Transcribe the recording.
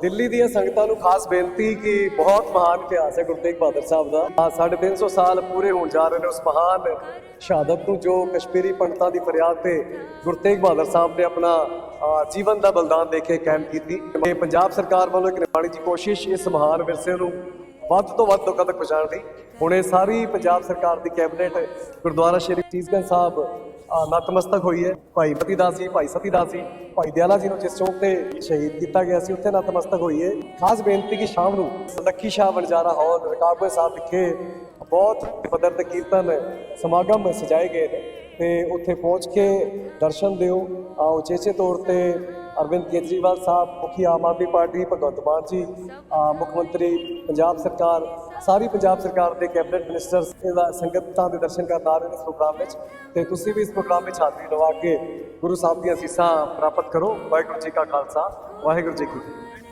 ਦਿੱਲੀ ਦੀਆਂ ਸੰਗਤਾਂ ਨੂੰ ਖਾਸ ਬੇਨਤੀ ਕਿ ਬਹੁਤ ਮਹਾਨ ਇਤਿਹਾਸ ਹੈ ਗੁਰੂ ਤੇਗ ਬਹਾਦਰ ਸਾਹਿਬ ਦਾ। ਆਹ ਸਾਢੇ 350 ਸਾਲ ਪੂਰੇ ਹੋਣ ਜਾ ਰਹੇ ਨੇ ਉਸ ਮਹਾਨ ਸ਼ਹਾਦਤ ਨੂੰ ਜੋ ਕਸ਼ਮੀਰੀ ਪੰਡਤਾਂ ਦੀ ਫਰਿਆਦ ਤੇ ਗੁਰੂ ਤੇਗ ਬਹਾਦਰ ਸਾਹਿਬ ਨੇ ਆਪਣਾ ਜੀਵਨ ਦਾ ਬਲਿਦਾਨ ਦੇ ਕੇ ਕਾਇਮ ਕੀਤੀ। ਤੇ ਪੰਜਾਬ ਸਰਕਾਰ ਵੱਲੋਂ ਇੱਕ ਨਿਮਾਣੀ ਦੀ ਕੋਸ਼ਿਸ਼ ਇਸ ਮਹਾਨ ਵਿਰਸੇ ਨੂੰ ਵੱਧ ਤੋਂ ਵੱਧ ਲੋਕਾਂ ਤੱਕ ਪਹੁੰਚਾਉਣ ਦੀ। ਹੁਣ ਇਹ ਸਾਰੀ ਪੰਜਾਬ ਸਰਕਾਰ ਦੀ ਕੈਬਨਿਟ ਗੁਰਦੁਆਰਾ ਸ਼੍ਰੀ ਸੀਸਗੰਜ ਸਾਹਿਬ ਨਤਮਸਤਕ ਹੋਈ ਹੈ। ਭਾਈ ਪਤੀ ਦਾਸ ਜੀ, ਭਾਈ ਸਤੀ ਦਾਸ ਜੀ, ਭਾਈ ਦਿਆਲਾ ਜੀ ਨੂੰ ਜਿਸ ਚੌਂਕ ਤੇ ਸ਼ਹੀਦ ਕੀਤਾ ਗਿਆ ਸੀ, ਉੱਥੇ ਨਤਮਸਤਕ ਹੋਈ ਹੈ। ਖਾਸ ਬੇਨਤੀ ਕਿ ਸ਼ਾਮ ਨੂੰ ਲੱਖੀ ਸ਼ਾਹ ਵਣਜਾਰਾ ਹਾਲ, ਰਕਾਬਗੰਜ ਸਾਹਿਬ ਵਿਖੇ ਬਹੁਤ ਪੱਧਰ ਤੇ ਕੀਰਤਨ, ਸਮਾਗਮ ਸਜਾਏ ਗਏ ਨੇ ਤੇ ਉੱਥੇ ਪਹੁੰਚ ਕੇ ਦਰਸ਼ਨ ਦਿਓ। ਆਓ, ਚੇਚੇ ਤੌਰ ਤੇ ਅਰਵਿੰਦ ਕੇਜਰੀਵਾਲ ਸਾਹਿਬ, ਮੁਖੀ ਆਮ ਆਦਮੀ ਪਾਰਟੀ, ਭਗਵੰਤ ਮਾਨ ਜੀ ਮੁੱਖ ਮੰਤਰੀ, ਪੰਜਾਬ ਸਰਕਾਰ, ਸਾਰੀ ਪੰਜਾਬ ਸਰਕਾਰ ਦੇ ਕੈਬਨਿਟ ਮਿਨਿਸਟਰਸ, ਇਹਦਾ ਸੰਗਤਾਂ ਦੇ ਦਰਸ਼ਨ ਕਰਨ ਆ ਰਹੇ ਨੇ ਇਸ ਪ੍ਰੋਗਰਾਮ ਵਿੱਚ। ਤੇ ਤੁਸੀਂ ਵੀ ਇਸ ਪ੍ਰੋਗਰਾਮ ਵਿੱਚ ਹਾਜ਼ਰੀ ਲਵਾ ਕੇ ਗੁਰੂ ਸਾਹਿਬ ਦੀਆਂ ਅਸੀਸਾਂ ਪ੍ਰਾਪਤ ਕਰੋ। ਵਾਹਿਗੁਰੂ ਜੀ ਕਾ ਖਾਲਸਾ, ਵਾਹਿਗੁਰੂ ਜੀ ਕੀ ਫਤਿਹ।